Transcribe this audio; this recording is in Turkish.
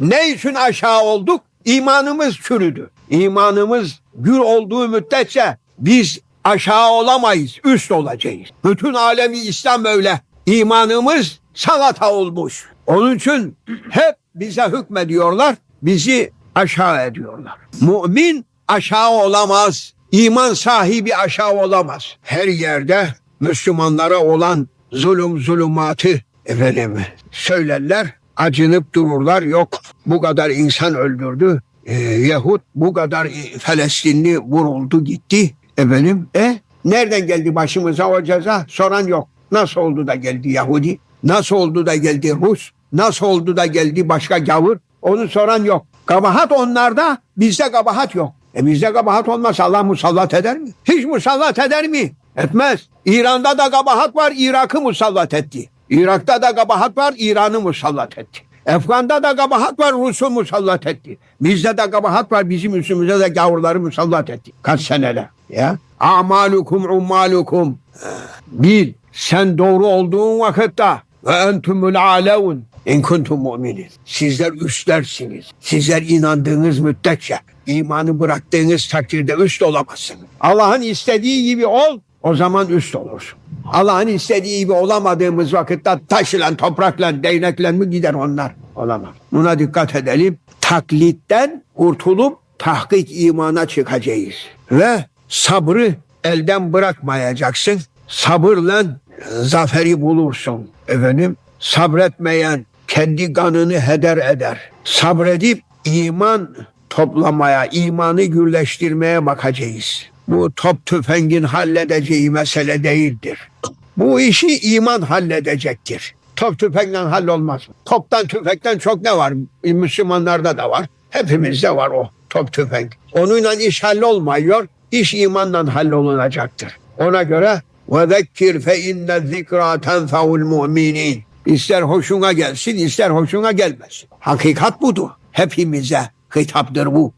Ne için aşağı olduk? İmanımız çürüdü. İmanımız gür olduğu müddetçe biz aşağı olamayız, üst olacağız. Bütün alemi İslam öyle. İmanımız salata olmuş. Onun için hep bize hükmediyorlar, bizi aşağı ediyorlar. Mümin aşağı olamaz. İman sahibi aşağı olamaz. Her yerde Müslümanlara olan zulüm zulümatı efendim söylerler. Acınıp dururlar. Yok bu kadar insan öldürdü. Ee, Yahut bu kadar Filistinli vuruldu gitti. Efendim e nereden geldi başımıza o ceza? Soran yok. Nasıl oldu da geldi Yahudi? Nasıl oldu da geldi Rus? Nasıl oldu da geldi başka gavur? Onu soran yok. Kabahat onlarda, bizde kabahat yok. E bizde kabahat olmaz Allah musallat eder mi? Hiç musallat eder mi? Etmez. İran'da da kabahat var, Irak'ı musallat etti. Irak'ta da kabahat var, İran'ı musallat etti. Efgan'da da kabahat var, Rus'u musallat etti. Bizde de kabahat var, bizim üstümüze de gavurları musallat etti. Kaç seneler. Ya. Amalukum ummalukum. Bil, sen doğru olduğun vakitte ve entumul alevun in kuntum müminin. Sizler üstlersiniz. Sizler inandığınız müddetçe imanı bıraktığınız takdirde üst olamazsınız. Allah'ın istediği gibi ol o zaman üst olursun. Allah'ın istediği gibi olamadığımız vakitte taşla, toprakla, değnekle mi gider onlar? Olamaz. Buna dikkat edelim. Taklitten kurtulup tahkik imana çıkacağız. Ve sabrı elden bırakmayacaksın. Sabırla zaferi bulursun. Efendim sabretmeyen kendi kanını heder eder. Sabredip iman toplamaya, imanı gürleştirmeye bakacağız. Bu top tüfengin halledeceği mesele değildir. Bu işi iman halledecektir. Top tüfekle hallolmaz. Toptan tüfekten çok ne var? Müslümanlarda da var. Hepimizde var o top tüfek. Onunla iş hallolmuyor. İş imanla hallolunacaktır. Ona göre fe inne zikra tenfeul müminin. İster hoşuna gelsin, ister hoşuna gelmesin. Hakikat budur. Hepimize hitaptır bu.